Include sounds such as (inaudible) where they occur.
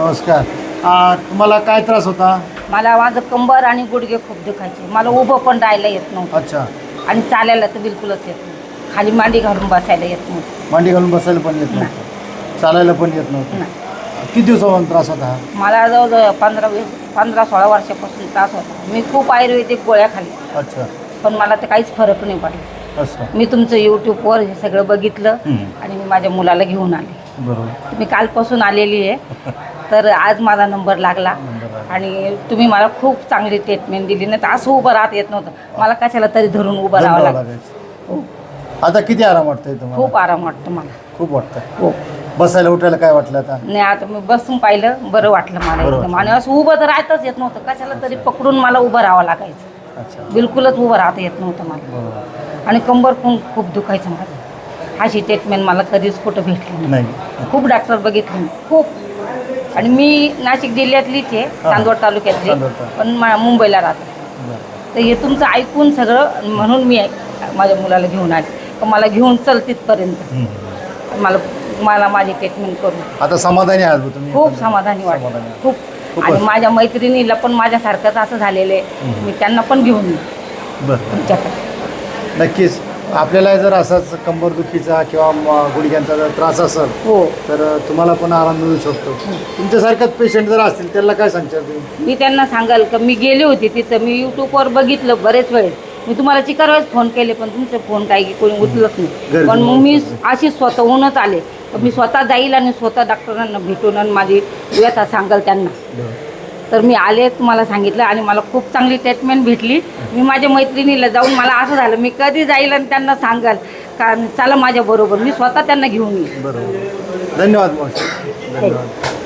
नमस्कार. आ, तुम्हाला काय त्रास होता? मला माझं कंबर आणि गुडघे खूप दुखायचे. मला उभं पण राहायला येत नव्हतं. अच्छा. आणि चालायला तर बिलकुलच येत नव्हतं खाली मांडी घालून बसायला येत नव्हतं. मांडी घालून बसायला पण येत नव्हतं. चालायला पण येत नव्हतं. नाही. किती दिवसापासून त्रास होता? हा? मला जवळजवळ पंधरा वीस पंधरा सोळा वर्षापासून त्रास होता. मी खूप आयुर्वेदिक गोळ्या खाल्ल्या. अच्छा. पण मला ते काहीच फरक नाही पडला. असं मी तुमचं यूट्यूबवर हे सगळं बघितलं हम्म. आणि मी माझ्या मुलाला घेऊन आले. बरोबर. मी कालपासून आलेली आहे. (laughs) तर आज माझा नंबर लागला. आणि तुम्ही मला खूप चांगली ट्रीटमेंट दिली. नाही तर असं उभं राहत येत नव्हतं. मला कशाला तरी धरून उभं राहावं लागलं लागायचं. हो आता किती आराम वाटतंय तुम्हाला? खूप आराम वाटतो मला. खूप वाटतं हो. बसायला उठायला काय वाटलं आता? नाही आता मी बसून पाहिलं बरं वाटलं मला एकदम. आणि असं उभं तर राहतच येत नव्हतं. कशाला तरी पकडून मला उभं राहावं लागायचं. बिलकुलच उभं राहता येत नव्हतं मला. आणि कंबर पण खूप दुखायचं माझं अशी ट्रीटमेंट मला कधीच कुठं भेटली नाही. खूप डॉक्टर बघितले. खूप. आणि मी नाशिक जिल्ह्यातलीच आहे चांदवड तालुक्यातली. चांदवड तालुक्यात. पण मा- मुंबईला राहते. बरं. तर हे तुमचं ऐकून सगळं म्हणून मी माझ्या मुलाला घेऊन आले. तर मला घेऊन चल तिथपर्यंत. हम्म. मला मला माझी ट्रीटमेंट करू आता समाधानी आहात तुम्ही? खूप समाधानी वाटतं. समाधानी. खूप. खूपच. आणि माझ्या मैत्रिणीला पण माझ्यासारखंच असं झालेलं आहे. मी त्यांना पण घेऊन येईन. बरं. तुमच्याकडे. नक्कीच. आपल्याला जर असाच कंबरदुखीचा किंवा गुडघ्यांचा जर त्रास असेल हो. तर तुम्हाला पण आराम मिळू शकतो. तुमच्यासारखाच पेशंट जर असतील त्याला काय तुम्ही? मी त्यांना सांगाल का मी गेले होते तिथं मी यूट्यूबवर बघितलं बरेच वेळेस. मी तुम्हाला चिकार वेळेस फोन केले पण तुमचे फोन काही कोणी उचलत नाही. पण मग मी. अशी स्वतःहूनच आले. तर मी स्वतः जाईल आणि स्वतः डॉक्टरांना भेटून आणि माझी व्यथा सांगाल त्यांना. तर मी आले तुम्हाला सांगितलं आणि मला खूप चांगली ट्रीटमेंट भेटली. मी माझ्या मैत्रिणीला जाऊन मला असं झालं मी कधी जाईल आणि त्यांना सांगाल कारण चला माझ्या बरोबर. मी स्वतः त्यांना घेऊन येईल. बरोबर. धन्यवाद धन्यवाद.